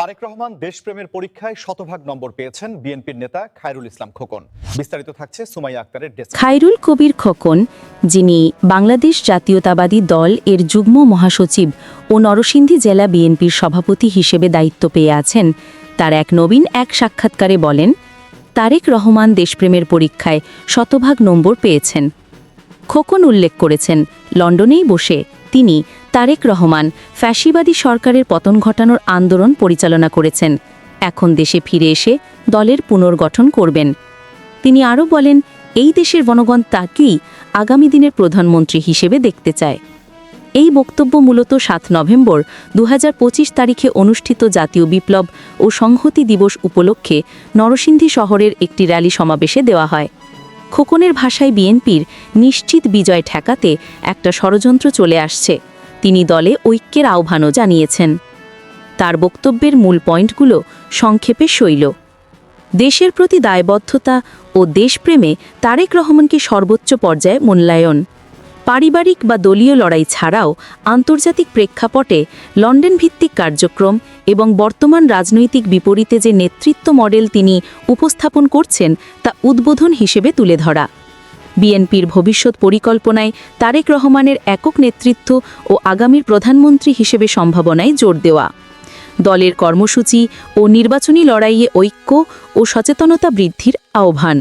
তারেক রহমান দেশপ্রেমের পরীক্ষায় শতভাগ নম্বর পেয়েছেন বিএনপির নেতা খায়রুল ইসলাম খোকন। বিস্তারিত থাকছে সুমাইয়া আক্তারের ডেস্ক। খায়রুল কবির খোকন, যিনি বাংলাদেশ জাতীয়তাবাদী দল এর যুগ্ম মহাসচিব ও নরসিংদী জেলা বিএনপির সভাপতি হিসেবে দায়িত্ব পেয়ে আছেন, তার এক নবীন এক সাক্ষাৎকারে বলেন, তারেক রহমান দেশপ্রেমের পরীক্ষায় শতভাগ নম্বর পেয়েছেন। খোকন উল্লেখ করেছেন, লন্ডনেই বসে তিনি তারেক রহমান ফ্যাসিবাদী সরকারের পতন ঘটানোর আন্দোলন পরিচালনা করেছেন। এখন দেশে ফিরে এসে দলের পুনর্গঠন করবেন। তিনি আরও বলেন, এই দেশের জনগণ তাকেই আগামী দিনের প্রধানমন্ত্রী হিসেবে দেখতে চায়। এই বক্তব্য মূলত সাত নভেম্বর দু হাজার পঁচিশ তারিখে অনুষ্ঠিত জাতীয় বিপ্লব ও সংহতি দিবস উপলক্ষে নরসিংদী শহরের একটি র্যালি সমাবেশে দেওয়া হয়। খোকনের ভাষায় বিএনপির নিশ্চিত বিজয় ঠেকাতে একটা ষড়যন্ত্র চলে আসছে। তিনি দলে ঐক্যের আহ্বানও জানিয়েছেন। তার বক্তব্যের মূল পয়েন্টগুলো সংক্ষেপে শৈল। দেশের প্রতি দায়বদ্ধতা ও দেশপ্রেমে তারেক রহমানকে সর্বোচ্চ পর্যায়ে মূল্যায়ন। পারিবারিক বা দলীয় লড়াই ছাড়াও আন্তর্জাতিক প্রেক্ষাপটে লন্ডন ভিত্তিক কার্যক্রম এবং বর্তমান রাজনৈতিক বিপরীতে যে নেতৃত্ব মডেল তিনি উপস্থাপন করছেন তা উদ্বোধন হিসেবে তুলে ধরা। বিএনপির ভবিষ্যৎ পরিকল্পনায় তারেক রহমানের একক নেতৃত্ব ও আগামীর প্রধানমন্ত্রী হিসেবে সম্ভাবনায় জোর দেওয়া। দলের কর্মসূচি ও নির্বাচনী লড়াইয়ে ঐক্য ও সচেতনতা বৃদ্ধির আহ্বান।